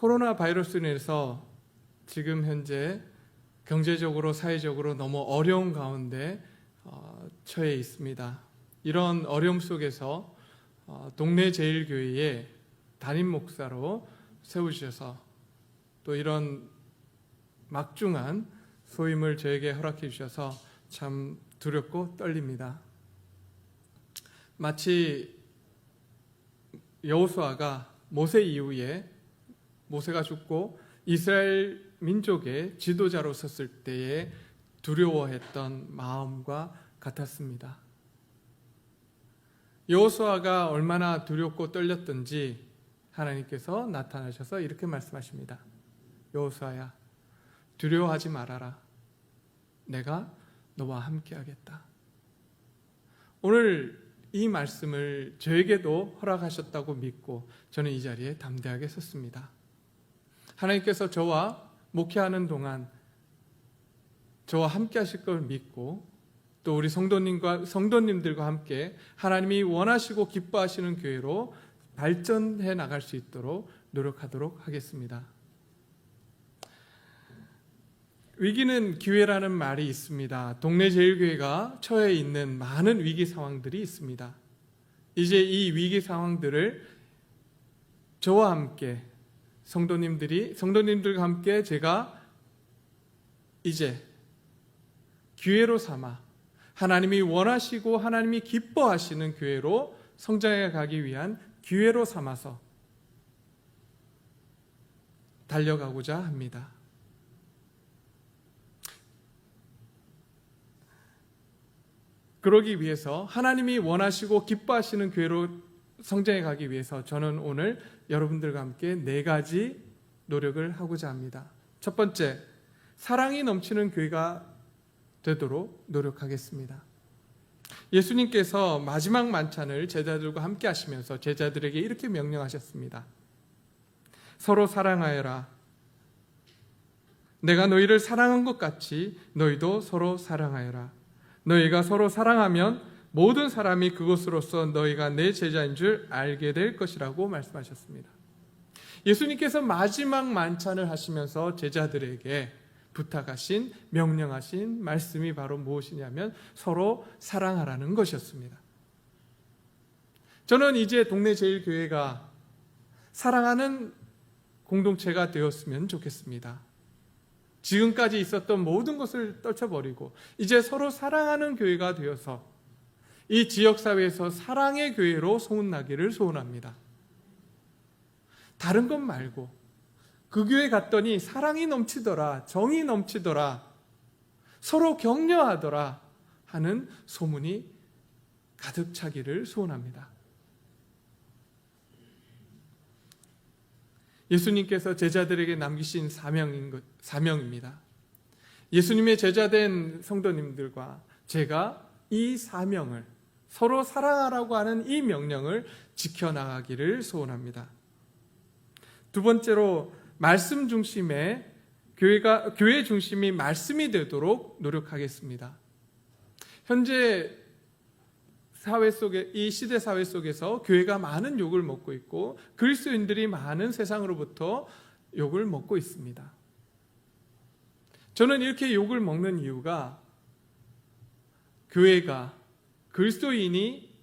코로나 바이러스로 인해서 지금 현재 경제적으로 사회적으로 너무 어려운 가운데 어, 처해 있습니다. 이런 어려움 속에서 어, 동네 제일교회에 담임 목사로 세우셔서 또 이런 막중한 소임을 저에게 허락해 주셔서 참 두렵고 떨립니다. 마치 여호수아가 모세 이후에 모세가 죽고 이스라엘 민족의 지도자로 섰을 때에 두려워했던 마음과 같았습니다. 여호수아가 얼마나 두렵고 떨렸던지 하나님께서 나타나셔서 이렇게 말씀하십니다. 여호수아야 두려워하지 말아라. 내가 너와 함께 하겠다. 오늘 이 말씀을 저에게도 허락하셨다고 믿고 저는 이 자리에 담대하게 섰습니다. 하나님께서 저와 목회하는 동안 저와 함께 하실 걸 믿고 또 우리 성도님과 성도님들과 함께 하나님이 원하시고 기뻐하시는 교회로 발전해 나갈 수 있도록 노력하도록 하겠습니다. 위기는 기회라는 말이 있습니다. 동네 제일교회가 처해 있는 많은 위기 상황들이 있습니다. 이제 이 위기 상황들을 저와 함께 성도님들이 성도님들과 함께 제가 이제 기회로 삼아 하나님이 원하시고 하나님이 기뻐하시는 교회로 성장해 가기 위한 기회로 삼아서 달려가고자 합니다. 그러기 위해서 하나님이 원하시고 기뻐하시는 교회로 성장해 가기 위해서 저는 오늘 여러분들과 함께 네 가지 노력을 하고자 합니다. 첫 번째, 사랑이 넘치는 교회가 되도록 노력하겠습니다. 예수님께서 마지막 만찬을 제자들과 함께 하시면서 제자들에게 이렇게 명령하셨습니다. 서로 사랑하여라. 내가 너희를 사랑한 것 같이 너희도 서로 사랑하여라. 너희가 서로 사랑하면 모든 사람이 그것으로서 너희가 내 제자인 줄 알게 될 것이라고 말씀하셨습니다. 예수님께서 마지막 만찬을 하시면서 제자들에게 부탁하신 명령하신 말씀이 바로 무엇이냐면 서로 사랑하라는 것이었습니다. 저는 이제 동네 제일교회가 사랑하는 공동체가 되었으면 좋겠습니다. 지금까지 있었던 모든 것을 떨쳐버리고 이제 서로 사랑하는 교회가 되어서 이 지역사회에서 사랑의 교회로 소문나기를 소원합니다. 다른 것 말고 그 교회 갔더니 사랑이 넘치더라, 정이 넘치더라, 서로 격려하더라 하는 소문이 가득 차기를 소원합니다. 예수님께서 제자들에게 남기신 사명인 것, 사명입니다. 예수님의 제자된 성도님들과 제가 이 사명을 서로 사랑하라고 하는 이 명령을 지켜나가기를 소원합니다. 두 번째로 말씀 중심의 교회가 교회 중심이 말씀이 되도록 노력하겠습니다. 현재 사회 속에 이 시대 사회 속에서 교회가 많은 욕을 먹고 있고 그리스도인들이 많은 세상으로부터 욕을 먹고 있습니다. 저는 이렇게 욕을 먹는 이유가 교회가 그리스도인이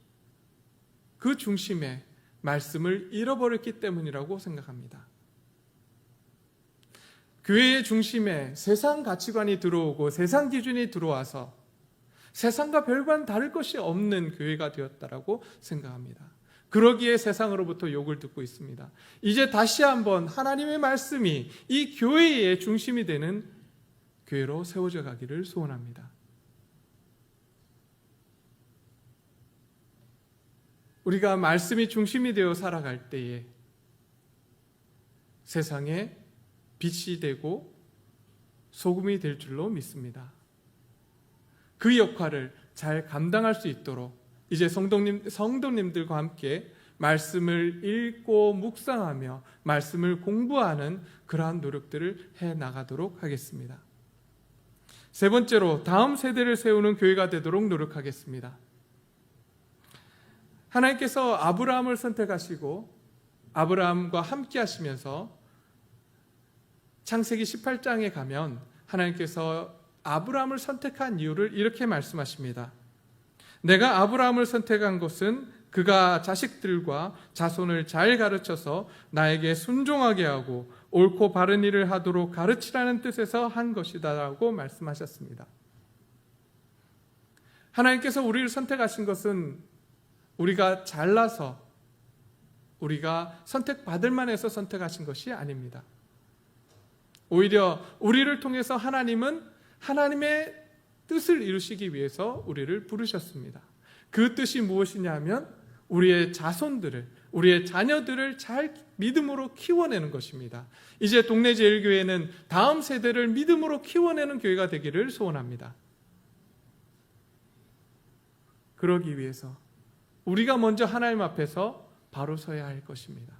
그 중심에 말씀을 잃어버렸기 때문이라고 생각합니다. 교회의 중심에 세상 가치관이 들어오고 세상 기준이 들어와서 세상과 별반 다를 것이 없는 교회가 되었다라고 생각합니다. 그러기에 세상으로부터 욕을 듣고 있습니다. 이제 다시 한번 하나님의 말씀이 이 교회의 중심이 되는 교회로 세워져 가기를 소원합니다. 우리가 말씀이 중심이 되어 살아갈 때에 세상에 빛이 되고 소금이 될 줄로 믿습니다. 그 역할을 잘 감당할 수 있도록 이제 성도님, 성도님들과 함께 말씀을 읽고 묵상하며 말씀을 공부하는 그러한 노력들을 해 나가도록 하겠습니다. 세 번째로 다음 세대를 세우는 교회가 되도록 노력하겠습니다. 하나님께서 아브라함을 선택하시고 아브라함과 함께 하시면서 창세기 18장에 가면 하나님께서 아브라함을 선택한 이유를 이렇게 말씀하십니다. 내가 아브라함을 선택한 것은 그가 자식들과 자손을 잘 가르쳐서 나에게 순종하게 하고 옳고 바른 일을 하도록 가르치라는 뜻에서 한 것이다라고 말씀하셨습니다. 하나님께서 우리를 선택하신 것은 우리가 잘나서 우리가 선택받을 만해서 선택하신 것이 아닙니다. 오히려 우리를 통해서 하나님은 하나님의 뜻을 이루시기 위해서 우리를 부르셨습니다. 그 뜻이 무엇이냐면 우리의 자손들을 우리의 자녀들을 잘 믿음으로 키워내는 것입니다. 이제 동네 제일교회는 다음 세대를 믿음으로 키워내는 교회가 되기를 소원합니다. 그러기 위해서 우리가 먼저 하나님 앞에서 바로 서야 할 것입니다.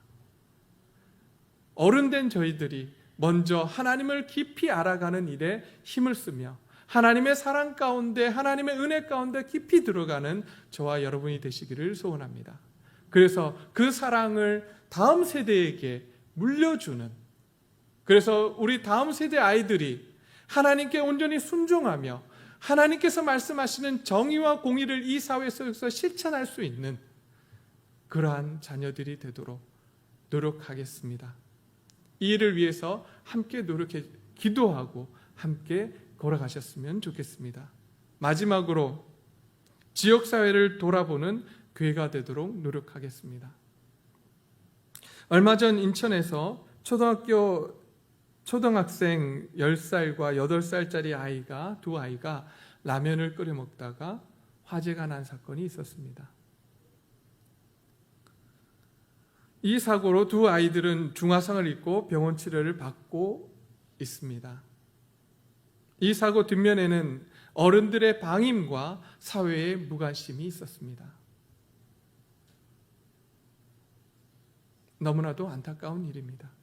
어른된 저희들이 먼저 하나님을 깊이 알아가는 일에 힘을 쓰며 하나님의 사랑 가운데 하나님의 은혜 가운데 깊이 들어가는 저와 여러분이 되시기를 소원합니다. 그래서 그 사랑을 다음 세대에게 물려주는 그래서 우리 다음 세대 아이들이 하나님께 온전히 순종하며 하나님께서 말씀하시는 정의와 공의를 이 사회 속에서 실천할 수 있는 그러한 자녀들이 되도록 노력하겠습니다. 이 일을 위해서 함께 노력해 기도하고 함께 걸어가셨으면 좋겠습니다. 마지막으로 지역 사회를 돌아보는 교회가 되도록 노력하겠습니다. 얼마 전 인천에서 초등학교 초등학생 10살과 8살짜리 아이가 두 아이가 라면을 끓여 먹다가 화재가 난 사건이 있었습니다. 이 사고로 두 아이들은 중화상을 입고 병원 치료를 받고 있습니다. 이 사고 뒷면에는 어른들의 방임과 사회의 무관심이 있었습니다. 너무나도 안타까운 일입니다.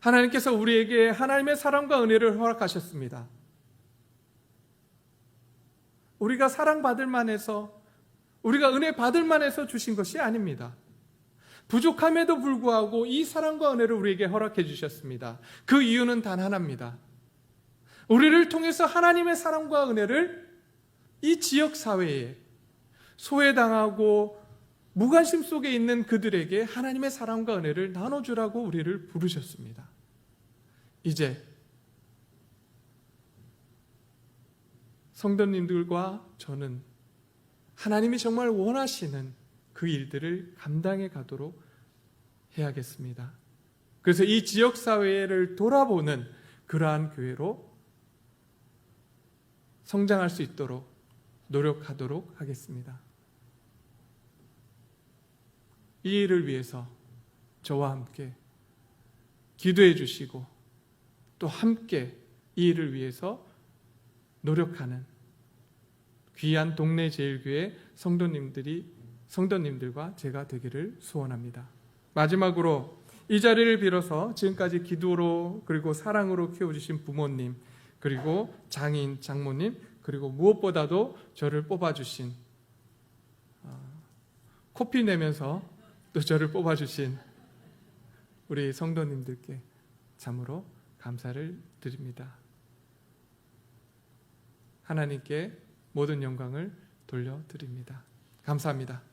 하나님께서 우리에게 하나님의 사랑과 은혜를 허락하셨습니다. 우리가 사랑받을 만해서 우리가 은혜 받을 만해서 주신 것이 아닙니다. 부족함에도 불구하고 이 사랑과 은혜를 우리에게 허락해 주셨습니다. 그 이유는 단 하나입니다. 우리를 통해서 하나님의 사랑과 은혜를 이 지역 사회에 소외당하고 무관심 속에 있는 그들에게 하나님의 사랑과 은혜를 나눠주라고 우리를 부르셨습니다. 이제 성도님들과 저는 하나님이 정말 원하시는 그 일들을 감당해 가도록 해야겠습니다. 그래서 이 지역 사회를 돌아보는 그러한 교회로 성장할 수 있도록 노력하도록 하겠습니다. 이 일을 위해서 저와 함께 기도해 주시고 또 함께 이 일을 위해서 노력하는 귀한 동네 제일교회 성도님들이 성도님들과 제가 되기를 소원합니다. 마지막으로 이 자리를 빌어서 지금까지 기도로 그리고 사랑으로 키워주신 부모님 그리고 장인 장모님 그리고 무엇보다도 저를 뽑아주신 어, 코피 내면서 또 저를 뽑아주신 우리 성도님들께 참으로 감사를 드립니다. 하나님께 모든 영광을 돌려드립니다. 감사합니다.